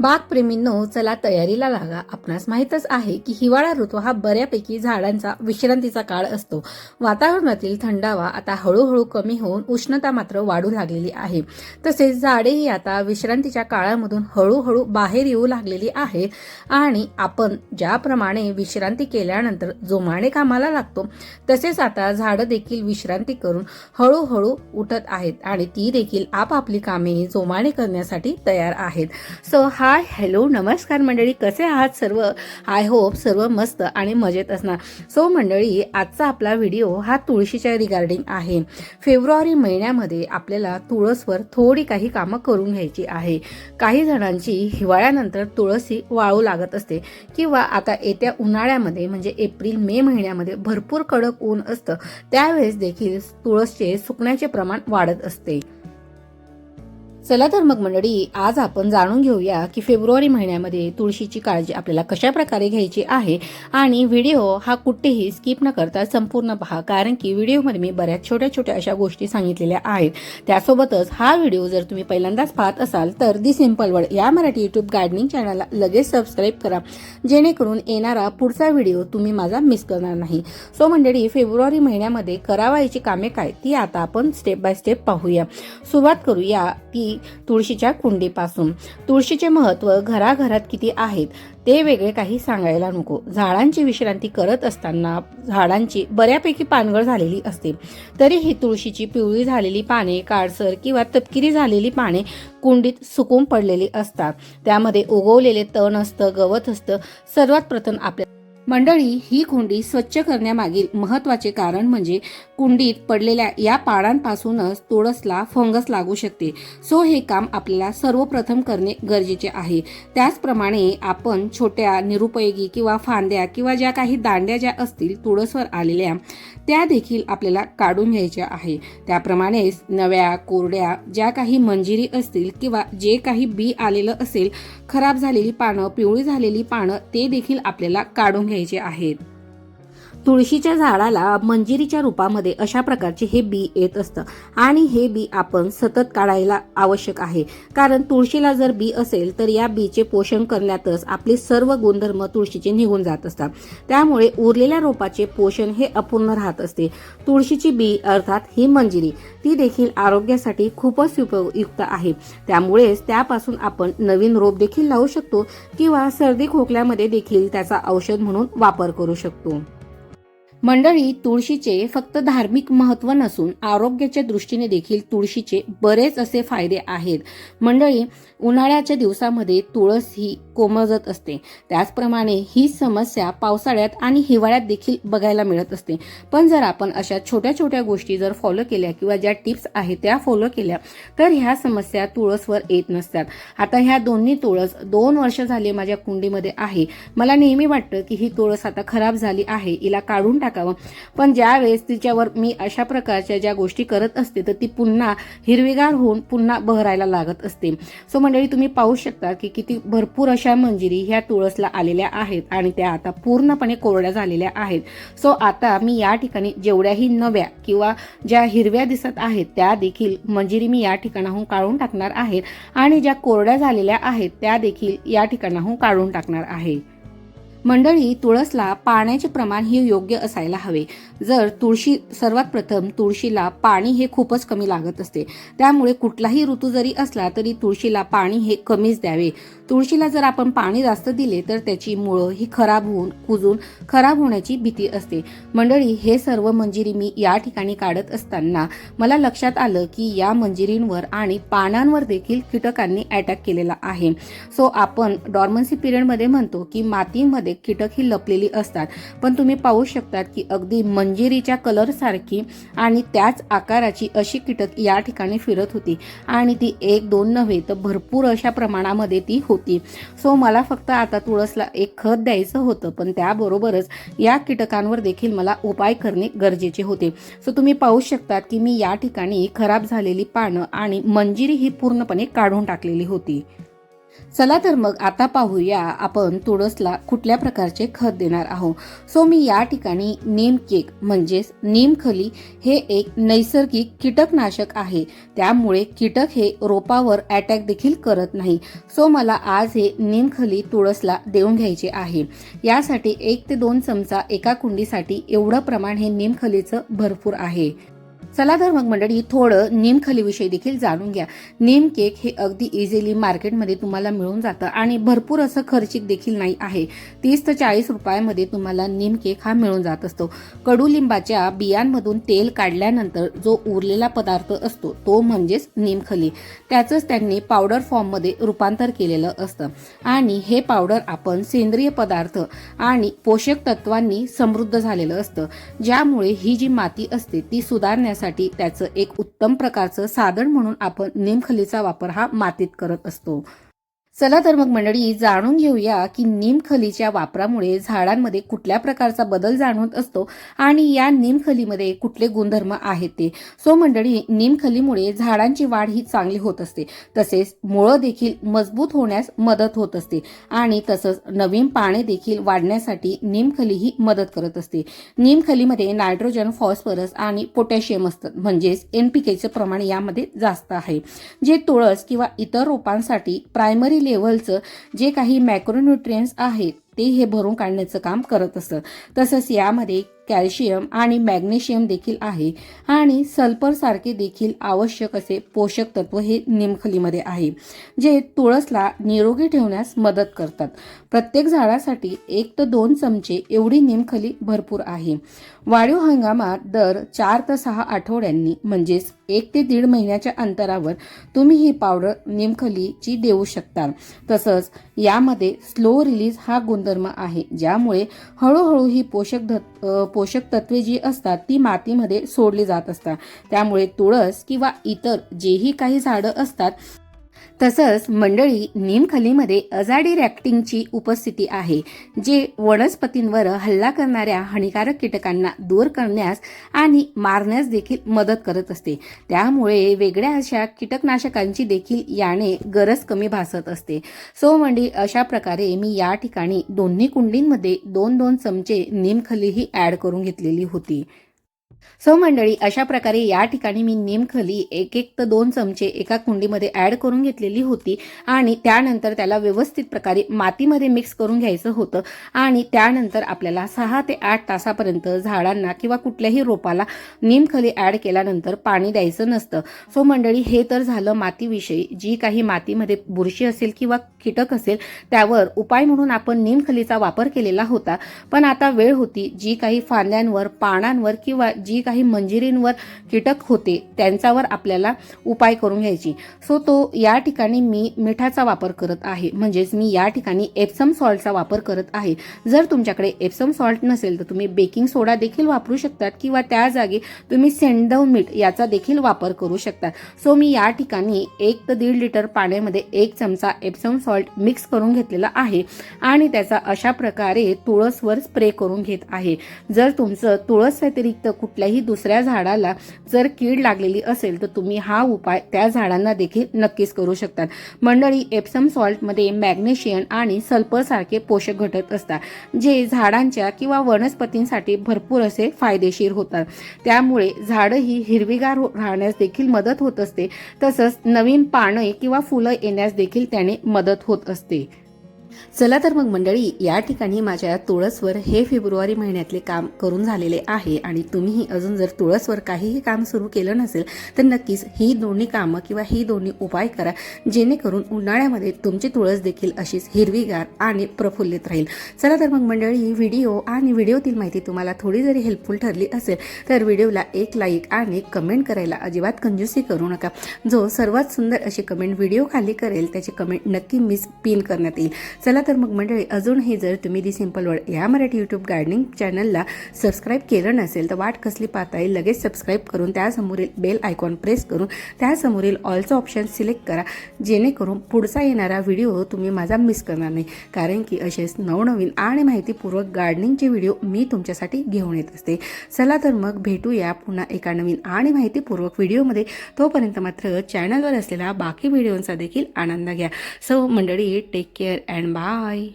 बागप्रेमींनो चला तयारीला लागा. आपणास माहीतच आहे की हिवाळा ऋतू हा बऱ्यापैकी झाडांचा विश्रांतीचा काळ असतो. वातावरणातील थंडावा आता हळूहळू कमी होऊन उष्णता मात्र वाढू लागलेली आहे. तसेच झाडेही आता विश्रांतीच्या काळामधून हळूहळू बाहेर येऊ लागलेली आहे. आणि आपण ज्याप्रमाणे विश्रांती केल्यानंतर जोमाने कामाला लागतो तसेच आता झाडं देखील विश्रांती करून हळूहळू उठत आहेत. आणि ती देखील आपापली कामे जोमाने करण्यासाठी तयार आहेत. सो हा हाय हॅलो नमस्कार मंडळी कसे आहात सर्व? आय होप सर्व मस्त आणि मजेत असणार. सो मंडळी आजचा आपला व्हिडिओ हा तुळशीच्या रिगार्डिंग आहे. फेब्रुवारी महिन्यामध्ये आपल्याला तुळसवर थोडी काही कामं करून घ्यायची आहे. काही जणांची हिवाळ्यानंतर तुळस ही वाळू लागत असते किंवा आता येत्या उन्हाळ्यामध्ये म्हणजे एप्रिल मे महिन्यामध्ये भरपूर कडक ऊन असतं. त्यावेळेस देखील तुळसचे सुकण्याचे प्रमाण वाढत असते. चला तर मग मंडळी आज आपण जाणून घेऊया की फेब्रुवारी महिन्यामध्ये तुळशीची काळजी आपल्याला कशा प्रकारे घ्यायची आहे आणि व्हिडिओ हा कुठेही स्किप न करता संपूर्ण पहा कारण की व्हिडिओमध्ये मी बऱ्याच छोट्या छोट्या अशा गोष्टी सांगितलेल्या आहेत. त्यासोबतच हा व्हिडिओ जर तुम्ही पहिल्यांदाच पाहत असाल तर दी सिंपल वर्ड या मराठी युट्यूब गार्डनिंग चॅनलला लगेच सबस्क्राईब करा जेणेकरून येणारा पुढचा व्हिडिओ तुम्ही माझा मिस करणार नाही. सो मंडळी फेब्रुवारी महिन्यामध्ये करावायची कामे काय ती आता आपण स्टेप बाय स्टेप पाहूया. सुरुवात करूया ती तुळशीच्या कुंडीपासून. तुळशीचे महत्त्व घराघरात किती आहेत ते वेगळे काही सांगायला नको. झाडांची विश्रांती करत असताना झाडांची बऱ्यापैकी पानगळ झालेली असते. तरी ही तुळशीची पिवळी झालेली पाने काळसर किंवा तपकिरी झालेली पाने कुंडीत सुकून पडलेली असतात. त्यामध्ये उगवलेले तण असतं गवत असतं सर्वात प्रथम आपल्या मंडळी ही कुंडी स्वच्छ करण्यामागील महत्त्वाचे कारण म्हणजे कुंडीत पडलेल्या या पानांपासूनच तुळसला फंगस लागू शकते. सो हे काम आपल्याला सर्वप्रथम करणे गरजेचे आहे. त्याचप्रमाणे आपण छोट्या निरुपयोगी किंवा फांद्या किंवा ज्या काही दांड्या ज्या असतील तुळसवर आलेल्या त्या देखील आपल्याला काढून घ्यायच्या आहे. त्याप्रमाणेच नव्या कोरड्या ज्या काही मंजिरी असतील किंवा जे काही बी आलेलं असेल खराब झालेली पानं पिवळी झालेली पानं ते देखील आपल्याला काढून घ्यायचे आहेत. तुळशीच्या झाडाला मंजिरीच्या रूपामध्ये अशा प्रकारचे हे बी येत असतं. आणि हे बी आपण सतत काढायला आवश्यक आहे. कारण तुळशीला जर बी असेल तर या बीचे पोषण करण्यातच आपले सर्व गुणधर्म तुळशीचे निघून जात असतात. त्यामुळे उरलेल्या रोपाचे पोषण हे अपूर्ण राहत असते. तुळशीची बी अर्थात ही मंजिरी ती देखील आरोग्यासाठी खूपच उपयुक्त आहे. त्यामुळेच त्यापासून आपण नवीन रोप देखील लावू शकतो किंवा सर्दी खोकल्यामध्ये देखील त्याचा औषध म्हणून वापर करू शकतो. मंडळी तुळशीचे फक्त धार्मिक महत्त्व नसून आरोग्याच्या दृष्टीने देखील तुळशीचे बरेच असे फायदे आहेत. मंडळी उन्हाळ्याच्या दिवसामध्ये तुळस ही कोमजत असते. त्याचप्रमाणे ही समस्या पावसाळ्यात आणि हिवाळ्यात देखील बघायला मिळत असते. पण जर आपण अशा छोट्या छोट्या गोष्टी जर फॉलो केल्या किंवा ज्या टिप्स आहेत त्या फॉलो केल्या तर ह्या समस्या तुळसवर येत नसतात. आता ह्या दोन्ही तुळस दोन वर्ष झाले माझ्या कुंडीमध्ये आहे. मला नेहमी वाटतं की ही तुळस आता खराब झाली आहे हिला काढून टाकावं. पण ज्यावेळेस तिच्यावर मी अशा प्रकारच्या ज्या गोष्टी करत असते तर ती पुन्हा हिरवीगार होऊन पुन्हा बहरायला लागत असते. सो मंडळी तुम्ही पाहू शकता की किती भरपूर अशा मंजिरी ह्या तुळसला आलेल्या आहेत आणि त्या आता पूर्णपणे कोरड्या झालेल्या आहेत. सो आता मी या ठिकाणी जेवढ्याही नव्या किंवा ज्या हिरव्या दिसत आहेत त्या देखील मंजिरी मी या ठिकाणाहून काढून टाकणार आहेत आणि ज्या कोरड्या झालेल्या आहेत त्या देखील या ठिकाणाहून काढून टाकणार आहे. मंडळी तुळसला पाण्याचे प्रमाण हे योग्य असायला हवे. जर तुळशी सर्वात प्रथम तुळशीला पाणी हे खूपच कमी लागत असते. त्यामुळे कुठलाही ऋतू जरी असला तरी तुळशीला पाणी हे कमीच द्यावे. तुळशीला जर आपण पाणी जास्त दिले तर त्याची मुळं ही खराब होऊन कुजून खराब होण्याची भीती असते. मंडळी हे सर्व मंजिरी मी या ठिकाणी काढत असताना मला लक्षात आलं की या मंजिरींवर आणि पानांवर देखील कीटकांनी अटॅक केलेला आहे. सो आपण डॉर्मन्सी पिरियडमध्ये म्हणतो की मातीमध्ये कीटक ही लपलेली असतात. पण तुम्ही पाहू शकतात की अगदी मंजिरीच्या कलरसारखी आणि त्याच आकाराची अशी कीटक या ठिकाणी फिरत होती. आणि ती एक दोन नव्हे तर भरपूर अशा प्रमाणामध्ये ती होती. सो मला फक्त आता तुळसला एक खत द्यायचं होतं पण त्याबरोबरच या कीटकांवर देखील मला उपाय करणे गरजेचे होते. सो तुम्ही पाहू शकतात की मी या ठिकाणी खराब झालेली पानं आणि मंजिरी ही पूर्णपणे काढून टाकलेली होती. चला तर मग आता पाहूया आपण तुळसला कुठल्या प्रकारचे खत देणार आहोत. सो मी या ठिकाणी नीम केक म्हणजेच नीमखली हे एक नैसर्गिक कीटकनाशक आहे. त्यामुळे कीटक हे रोपावर अटॅक देखील करत नाही. सो मला आज हे नीमखली तुळसला देऊन घ्यायचे आहे. यासाठी एक ते दोन चमचा एका कुंडीसाठी एवढं प्रमाण हे नीमखलीचं भरपूर आहे. चला तर मग मंडळी थोडं नीमखलीविषयी देखील जाणून घ्या. नीम केक हे अगदी इझिली मार्केटमध्ये तुम्हाला मिळून जातं आणि भरपूर असं खर्चिक देखील नाही आहे. तीस ते चाळीस रुपयामध्ये तुम्हाला नीम केक हा मिळून जात असतो. कडुलिंबाच्या बियांमधून तेल काढल्यानंतर जो उरलेला पदार्थ असतो तो म्हणजेच नीमखली. त्याचंच त्यांनी पावडर फॉर्ममध्ये रूपांतर केलेलं असतं. आणि हे पावडर आपण सेंद्रिय पदार्थ आणि पोषक तत्वांनी समृद्ध झालेलं असतं. ज्यामुळे ही जी माती असते ती सुधारण्यास करण्यासाठी त्याचं एक उत्तम प्रकारचं साधन म्हणून आपण निमखलीचा वापर हा मातीत करत असतो. चला तर मग मंडळी जाणून घेऊया की निमखलीच्या वापरामुळे झाडांमध्ये कुठल्या प्रकारचा बदल जाणवत असतो आणि या निमखलीमध्ये कुठले गुणधर्म आहेत ते. सो मंडळी निमखलीमुळे झाडांची वाढ ही चांगली होत असते. तसेच मुळं देखील मजबूत होण्यास मदत होत असते. आणि तसंच नवीन पाने देखील वाढण्यासाठी निमखली ही मदत करत असते. निमखलीमध्ये नायट्रोजन फॉस्फरस आणि पोटॅशियम असतात म्हणजेच एनपीकेचं प्रमाण यामध्ये जास्त आहे. जे तुळस किंवा इतर रोपांसाठी प्रायमरी लेव्हलचं जे काही मॅक्रोन्युट्रियन्स आहेत ते हे भरून काढण्याचं काम करत असतं. तसंच यामध्ये कॅल्शियम आणि मॅग्नेशियम देखील आहे आणि सल्फरसारखे देखील आवश्यक असे पोषक तत्व हे निमखलीमध्ये आहे जे तुळसला निरोगी ठेवण्यास मदत करतात. प्रत्येक झाडासाठी एक तर दोन चमचे एवढी निमखली भरपूर आहे. वाढीव हंगामात दर चार ते सहा आठवड्यांनी म्हणजेच एक ते दीड महिन्याच्या अंतरावर तुम्ही ही पावडर निमखलीची देऊ शकता तसंच यामध्ये स्लो रिलीज हा गुणधर्म आहे ज्यामुळे हळूहळू ही पोषक धत- पोषक तत्वे जी असतात ती मातीमध्ये सोडली जात असतात. त्यामुळे तुळस किंवा इतर जेही काही झाडं असतात तसंच मंडळी निमखलीमध्ये अजाडी रॅक्टिंगची उपस्थिती आहे जे वनस्पतींवर हल्ला करणाऱ्या हानिकारक कीटकांना दूर करण्यास आणि मारण्यास देखील मदत करत असते. त्यामुळे वेगळ्या अशा कीटकनाशकांची देखील याने गरज कमी भासत असते. सो मंडळी अशा प्रकारे मी या ठिकाणी दोन्ही कुंडींमध्ये दोन दोन चमचे निमखलीही ॲड करून घेतलेली होती. सौ मंडळी अशा प्रकारे या ठिकाणी मी निमखली एक एक तर दोन चमचे एका कुंडीमध्ये ॲड करून घेतलेली होती आणि त्यानंतर त्याला व्यवस्थित प्रकारे मातीमध्ये मिक्स करून घ्यायचं होतं आणि त्यानंतर आपल्याला सहा ते आठ तासापर्यंत झाडांना किंवा कुठल्याही रोपाला निमखली ॲड केल्यानंतर पाणी द्यायचं नसतं. सो मंडळी हे तर झालं मातीविषयी. जी काही मातीमध्ये बुरशी असेल किंवा कीटक असेल त्यावर उपाय म्हणून आपण निमखलीचा वापर केलेला होता. पण आता वेळ होती जी काही फांद्यांवर पानांवर किंवा जी जी काही मंजिरींवर कीटक होते त्यांच्यावर आपल्याला उपाय करून घ्यायची. सो तो या ठिकाणी मी मिठाचा वापर करत आहे. म्हणजेच मी या ठिकाणी एप्सम सॉल्टचा वापर करत आहे. जर तुमच्याकडे एप्सम सॉल्ट नसेल तर तुम्ही बेकिंग सोडा देखील वापरू शकतात किंवा त्या जागी तुम्ही सेंडव मीठ याचा देखील वापर करू शकतात. सो मी या ठिकाणी एक ते दीड लिटर पाण्यामध्ये एक चमचा एप्सम सॉल्ट मिक्स करून घेतलेला आहे आणि त्याचा अशा प्रकारे तुळसवर स्प्रे करून घेत आहे. जर तुमचं तुळस व्यतिरिक्त कुठल्याही दुसऱ्या झाडाला जर कीड लागलेली असेल तर तुम्ही हा उपाय त्या झाडांना देखील नक्कीच करू शकतात मंडळी एप्सम सॉल्टमध्ये मॅग्नेशियम आणि सल्फरसारखे पोषक घटक असतात जे झाडांच्या किंवा वनस्पतींसाठी भरपूर असे फायदेशीर होतात. त्यामुळे झाडं ही हिरवीगार राहण्यास देखील मदत होत असते तसंच नवीन पाने किंवा फुलं येण्यास देखील त्याने मदत होत असते. चला तर मग मंडळी या ठिकाणी माझ्या तुळसवर हे फेब्रुवारी महिन्यातले काम करून झालेले आहे आणि तुम्हीही अजून जर तुळसवर काहीही काम सुरू केलं नसेल तर नक्कीच ही दोन्ही कामं किंवा ही दोन्ही उपाय करा जेणेकरून उन्हाळ्यामध्ये तुमची तुळस देखील अशीच हिरवीगार आणि प्रफुल्लित राहील. चला तर मग मंडळी व्हिडिओ आणि व्हिडिओतील माहिती तुम्हाला थोडी जरी हेल्पफुल ठरली असेल तर व्हिडिओला एक लाईक आणि कमेंट करायला अजिबात कंजूसी करू नका. जो सर्वात सुंदर अशी कमेंट व्हिडिओ खाली करेल त्याची कमेंट नक्की मिस पिन करण्यात येईल. चला तर मग मंडळी अजूनही जर तुम्ही दी सिंपल वर्ड या मराठी यूट्यूब गार्डनिंग चॅनलला सबस्क्राईब केलं नसेल तर वाट कसली पाहता येईल लगेच सबस्क्राईब करून त्यासमोरील बेल आयकॉन प्रेस करून त्यासमोरील ऑलचं ऑप्शन सिलेक्ट करा. जेणेकरून पुढचा येणारा व्हिडिओ तुम्ही माझा मिस करणार नाही. कारण की असेच नवनवीन आणि माहितीपूर्वक गार्डनिंगचे व्हिडिओ मी तुमच्यासाठी घेऊन येत असते. चला तर मग भेटूया पुन्हा एका नवीन आणि माहितीपूर्वक व्हिडिओमध्ये तोपर्यंत मात्र चॅनलवर असलेला बाकी व्हिडिओंचा देखील आनंद घ्या. सो मंडळी टेक केअर अँड बाय